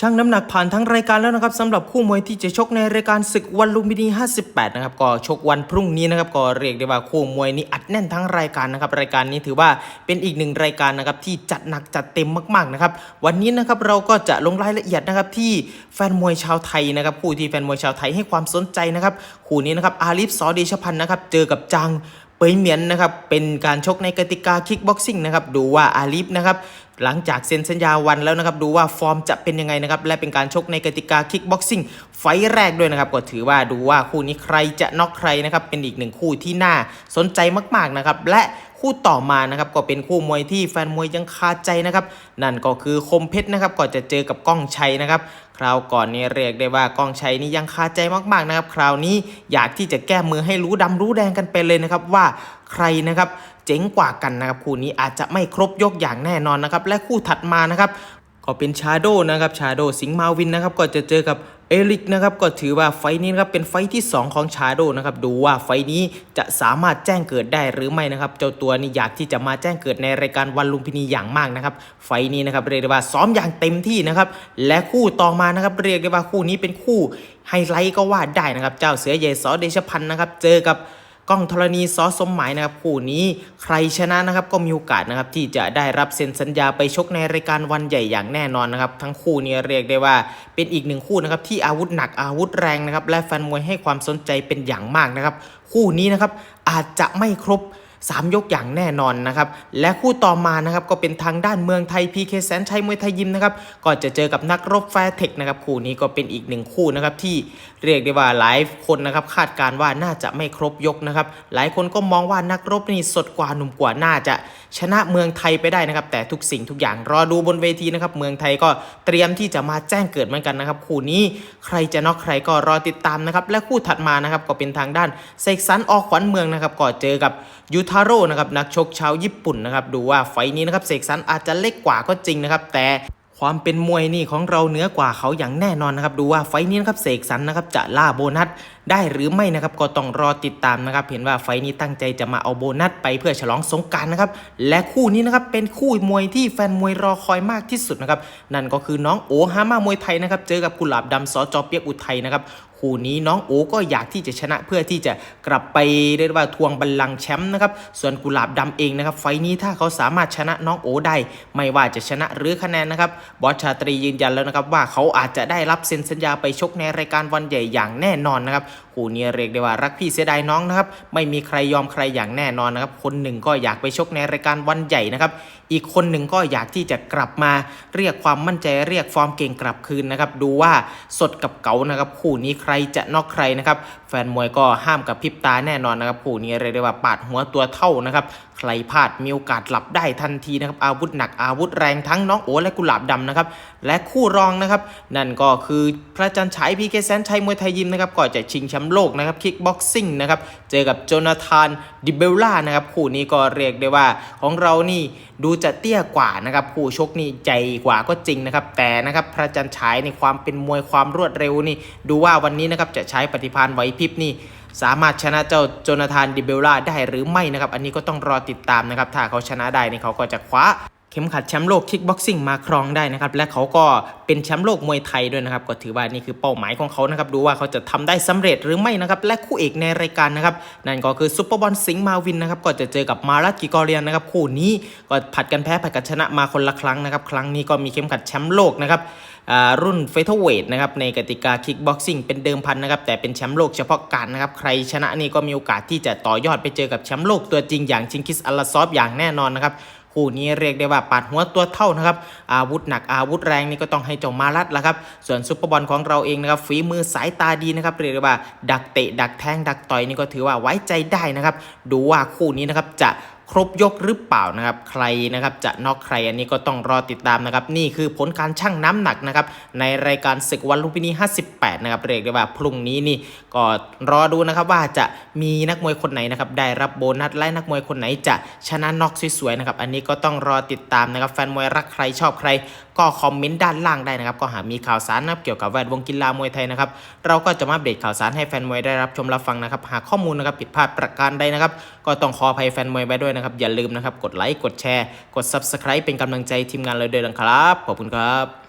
ช่างน้ำหนักผ่านทั้งรายการแล้วนะครับสำหรับคู่มวยที่จะชกในรายการศึกวันลุมพินี 58 นะครับก็ชกวันพรุ่งนี้นะครับก็เรียกได้ว่าคู่มวยนี้อัดแน่นทั้งรายการนะครับรายการนี้ถือว่าเป็นอีกหนึ่งรายการนะครับที่จัดหนักจัดเต็มมากๆนะครับวันนี้นะครับเราก็จะลงรายละเอียดนะครับที่แฟนมวยชาวไทยนะครับคู่ที่แฟนมวยชาวไทยให้ความสนใจนะครับคู่นี้นะครับอาลิฟซอเดชพันธ์นะครับเจอกับจังเปยเหมียนนะครับเป็นการชกในกติกาคิกบ็อกซิ่งนะครับดูว่าอาลีฟนะครับ หลังจากเซ็นสัญญาวันแล้วนะครับ ดูว่าฟอร์มจะเป็นยังไงนะครับ และเป็นการชกในกติกาคิกบ็อกซิ่งไฟท์แรกด้วยนะครับ ก็ถือว่าดูว่าคู่นี้ใครจะน็อกใครนะครับ เป็นอีกหนึ่งคู่ที่น่าสนใจมาก ๆนะครับ และคู่ต่อมานะครับก็เป็นคู่มวยที่แฟนมวยยังคาใจนะครับ นั่นก็คือคมเพชรนะครับก็จะเจอกับก้องชัยนะครับ คราวก่อนนี้เรียกได้ว่าก้องชัยนี่ยังคาใจมากๆนะครับ คราวนี้อยากที่จะแก้มือให้รู้ดำรู้แดงกันไปเลยนะครับว่าใครนะครับเจ๋งกว่ากันนะครับคู่นี้อาจจะไม่ครบยกอย่างแน่นอนนะครับและคู่ถัดมานะครับก็เป็นชาโดนะครับชาโดสิงห์มาวินนะครับก็จะเจอกับเอริกนะครับก็ถือว่าไฟนี้นะครับเป็นไฟที่ 2 ของชาโดนะครับดูว่าไฟนี้จะสามารถแจ้งเกิดได้หรือไม่นะครับเจ้าตัวนี่อยากที่จะมาแจ้งเกิดในรายการวันลุมพินีอย่างมากนะครับไฟนี้นะครับเรียกได้ว่าซ้อมอย่างเต็มที่นะครับและคู่ต่อมานะครับเรียกได้ว่าคู่นี้เป็นคู่ไฮไลท์ก็ว่าได้นะครับเจ้าเสือใหญ่สอเดชพันธ์นะครับเจอกับ ก้องธรณีซอสมหมายนะครับคู่นี้ใครชนะนะครับก็มีโอกาสนะครับที่จะได้รับเซ็นสัญญาไปชกในรายการวันใหญ่อย่างแน่นอนนะครับทั้งคู่นี้เรียกได้ว่าเป็นอีกหนึ่งคู่นะครับที่อาวุธหนักอาวุธแรงนะครับและแฟนมวยให้ความสนใจเป็นอย่างมากนะครับคู่นี้นะครับอาจจะไม่ครบ 3 ยกอย่างแน่นอนนะครับ และคู่ต่อมานะครับก็เป็นทางด้านเมืองไทย PK แสนชัยมวยไทยยิมนะครับก็จะเจอกับนักรบแฟร์เทคนะครับคู่นี้ก็เป็นอีกหนึ่งคู่นะครับที่เรียกได้ว่าหลายคนนะครับคาดการณ์ว่าน่าจะไม่ครบยกนะครับหลายคนก็มองว่านักรบนี่สดกว่าหนุ่มกว่าน่าจะชนะเมืองไทยไปได้นะครับ แต่ทุกสิ่งทุกอย่างรอดูบนเวทีนะครับเมืองไทยก็เตรียมที่จะมาแจ้งเกิดเหมือนกันนะครับคู่นี้ใครจะน็อกใครก็รอติดตามนะครับและคู่ถัดมานะครับก็เป็นทางด้านเซกซันออกขวัญเมืองนะครับก็เจอกับยูทาโร่นะครับนักชกชาวญี่ปุ่นนะครับดูว่าไฟนี้นะครับเสกสรรอาจจะเล็กกว่าก็จริงนะครับ แต่ความเป็นมวยนี่ของเราเหนือกว่าเขาอย่างแน่นอนนะครับ ดูว่าไฟนี้นะครับเสกสรรนะครับจะล่าโบนัสได้หรือไม่นะครับก็ต้องรอติดตามนะครับ เห็นว่าไฟนี้ตั้งใจจะมาเอาโบนัสไปเพื่อฉลองสงการนะครับและคู่นี้นะครับเป็นคู่มวยที่แฟนมวยรอคอยมากที่สุดนะครับนั่นก็คือน้องโอฮามามวยไทยนะครับเจอกับกุหลาบดำสจเปียกอุทัยนะครับคู่นี้น้องโอก็อยากที่จะชนะเพื่อที่จะกลับไปเรียกว่าทวงบัลลังก์แชมป์นะครับส่วนกุหลาบดำเองนะครับ ไฟนี้ถ้าเขาสามารถชนะน้องโอได้ ไม่ว่าจะชนะหรือคะแนนนะครับบอสชาตรียืนยันแล้วนะครับว่าเขาอาจจะได้รับเซ็นสัญญาไปชกในรายการวันใหญ่อย่างแน่นอนนะครับคู่นี้เรียกได้ว่ารักพี่เสียดายน้องนะครับไม่มีใครยอมใครอย่างแน่นอนนะครับคนหนึ่งก็อยากไปชกในรายการวันใหญ่นะครับอีกคนหนึ่งก็อยากที่จะกลับมาเรียกความมั่นใจเรียกฟอร์มเก่งกลับคืนนะครับดูว่าสดกับเก๋านะครับคู่นี้ใครจะนอกใครนะครับ แฟนมวยก็ห้ามกับพริบตาแน่นอนนะครับคู่นี้เรียกได้ว่าปาดหัวตัวเท่านะครับใครพลาดมีโอกาสหลับได้ทันทีนะครับอาวุธหนักอาวุธแรงทั้งน้องโอและกุหลาบดำนะครับและคู่รองนะครับนั่นก็คือพระจันทร์ฉายพีเคแซนชัยมวยไทยยิมนะครับก็จะชิงแชมป์โลกนะครับคิกบ็อกซิ่งนะครับเจอกับโจนาธาน ดิเบลล่านะครับคู่นี้ก็เรียกได้ว่าของเรานี่ดูจะเตี้ยกว่านะครับคู่ชกนี่ใจกว่าก็จริงนะครับ แต่นะครับพระจันทร์ฉายในความเป็นมวยความรวดเร็วนี่ ดูว่าวันนี้นะครับจะใช้ปฏิพานไหวพริบนี่สามารถชนะเจ้าโจนาธานดิเบลล่าได้หรือไม่นะครับ อันนี้ก็ต้องรอติดตามนะครับ ถ้าเขาชนะได้นี่เขาก็จะคว้า เข็มขัดแชมป์โลกคิกบ็อกซิ่งมาครองได้นะครับ และเขาก็เป็นแชมป์โลกมวยไทยด้วยนะครับ ก็ถือว่านี่คือเป้าหมายของเขานะครับ ดูว่าเขาจะทำได้สำเร็จหรือไม่นะครับ และคู่เอกในรายการนะครับ นั่นก็คือซุปเปอร์บอลสิงห์มาวินนะครับ ก็จะเจอกับมารัตกิกอเรียนนะครับ คู่นี้ก็ผัดกันแพ้ผัดกันชนะมาคนละครั้งนะครับ ครั้งนี้ก็มีเข็มขัดแชมป์โลกนะครับรุ่นเฟเธอร์เวทนะครับในกติกาคิกบ็อกซิ่งเป็นเดิมพันนะครับแต่เป็นแชมป์โลกเฉพาะการนะครับใครชนะนี่ก็มีโอกาสที่จะต่อยอดไปเจอกับแชมป์โลกตัวจริงอย่างชิงคิสอัลลาซอฟอย่างแน่นอนนะครับ คู่นี้เรียกได้ว่าปาดหัวตัวเท่านะครับ อาวุธหนักอาวุธแรงนี่ก็ต้องให้เจ้ามารัดละครับ ส่วนซุปเปอร์บอลของเราเองนะครับฝีมือสายตาดีนะครับเรียกได้ว่า ดักเตะดักแทงดักต่อยนี่ก็ถือว่าไว้ใจได้นะครับ ดูว่าคู่นี้นะครับจะครบยกหรือเปล่านะครับ ใครนะครับจะนอกใครอันนี้ก็ต้องรอติดตามนะครับ นี่คือผลการชั่งน้ำหนักนะครับ ในรายการศึกวันลุมพินี 58 นะครับเรียกได้ว่าพรุ่งนี้นี่ก็รอดูนะครับว่าจะมีนักมวยคนไหนนะครับได้รับโบนัสและนักมวยคนไหนจะชนะน็อกสวยๆนะครับ อันนี้ก็ต้องรอติดตามนะครับแฟนมวยรักใครชอบใครก็คอมเมนต์ด้านล่างได้นะครับ ก็หากมีข่าวสารนะเกี่ยวกับแวดวงกีฬามวยไทยนะครับ เราก็จะมาอัปเดตข่าวสารให้แฟนมวยได้รับชมรับฟังนะครับ หากข้อมูลนะครับผิดพลาดประการใดนะครับ ก็ต้องขออภัยแฟนมวยไว้ด้วยนะครับ อย่าลืมนะครับ กดไลค์ กดแชร์ กด Subscribe เป็นกำลังใจทีมงานเลยด้วยนะครับ ขอบคุณครับ